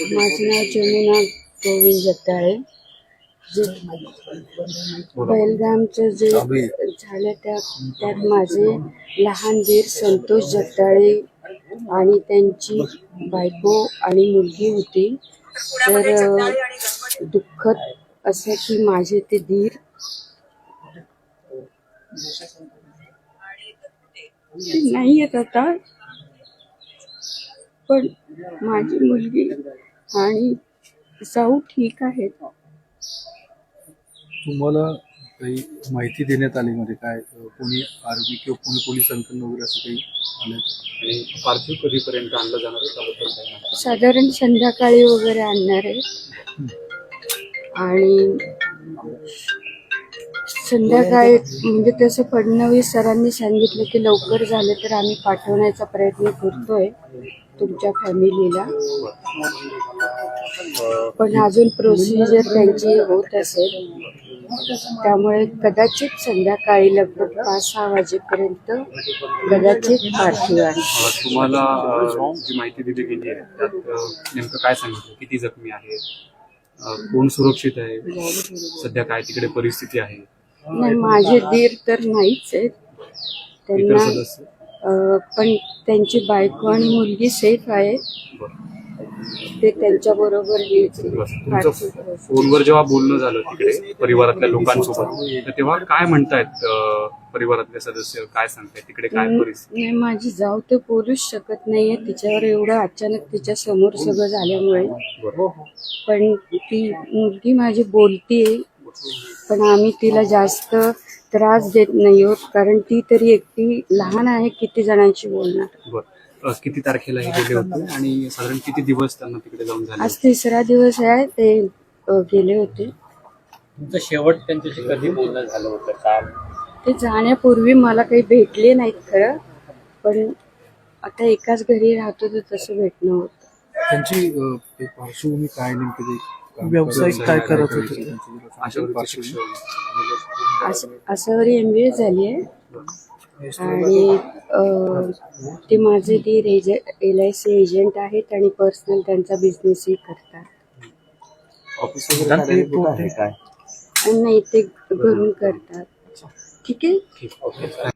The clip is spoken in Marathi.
माझं नाव जमुना गोविंद जगदाळे जे बैलगामचं जे झालं त्या त्यात माझे लहान दीर संतोष जगदाळे आणि त्यांची बायको आणि मुलगी होती. तर दुःखद असं की माझे ते दीर नाही येत आता. पण माझी मुलगी आणि जाऊ ठीक आहेत तुम्हाला काही माहिती देण्यात आली मध्ये काय कोणी आर्मी किंवा कोणी पोलिसांकडून वगैरे असं काही आलं? आणि पार्थिव कधीपर्यंत आणलं जाणार आहे? त्याबद्दल काय माहिती? साधारण संध्याकाळी वगैरे आणणार आहे. आणि संध्याकाळी म्हणजे तसं फडणवीस सरांनी सांगितलं की लवकर झालं तर आम्ही पाठवण्याचा प्रयत्न करतोय तुमच्या फॅमिलीला. पण अजून प्रोसिजर त्यांची होत असेल त्यामुळे कदाचित संध्याकाळी लगभग पाच सहा वाजेपर्यंत कदाचित पार्थिव आहे तुम्हाला अं, जी माहिती दिली गेली आहे त्यात अं, नेमकं काय सांगितलं? किती जखमी आहेत? अं, कोण सुरक्षित आहे? सध्या काय तिकडे परिस्थिती आहे? नाही माझे दीर तर नाहीच आहेत. त्यांना पण त्यांची बायको आणि मुलगी सेफ आहे. ते त्यांच्या बरोबर फोनवर जेव्हा बोलणं झालं तिकडे परिवारातल्या लोकांसोबत तर तेव्हा काय म्हणतायत परिवारातले सदस्य? काय सांगतायत? तिकडे काय परिस्थिती? नाही माझी जाऊ तर बोलूच शकत नाहीये. तिच्यावर एवढं अचानक तिच्या समोर सगळं झाल्यामुळे. पण ती मुलगी माझी बोलतीये. पण आम्ही तिला जास्त त्रास देत नाही आहोत कारण ती तरी एकटी लहान आहे किती जणांशी बोलणार? बरं. अं, किती तारखेला हे गेले होते आणि साधारण किती दिवस त्यांना तिकडे जाऊन झाले आज तिसरा दिवस आहे ते अ, गेले होते. तुमचं शेवट त्यांच्याशी कधी बोलणं झालं होतं काल? ते जाण्यापूर्वी मला काही भेटले नाहीत खरं पण आता एकाच घरी राहतो तर तसं भेटणं होतं. त्यांची अं, ते पार्श्वभूमी काय नेमकी ते काम व्यावसायिक काय करत होते? आसावरी एम बी ए झाली आहे. आणि अ, ते माझे दीर एज एल आय सी एजंट आहेत आणि पर्सनल त्यांचा बिझनेसही करतात. ऑफिस वगैरे आणि नाही ते घरून करतात. ठीक आहे? ठीक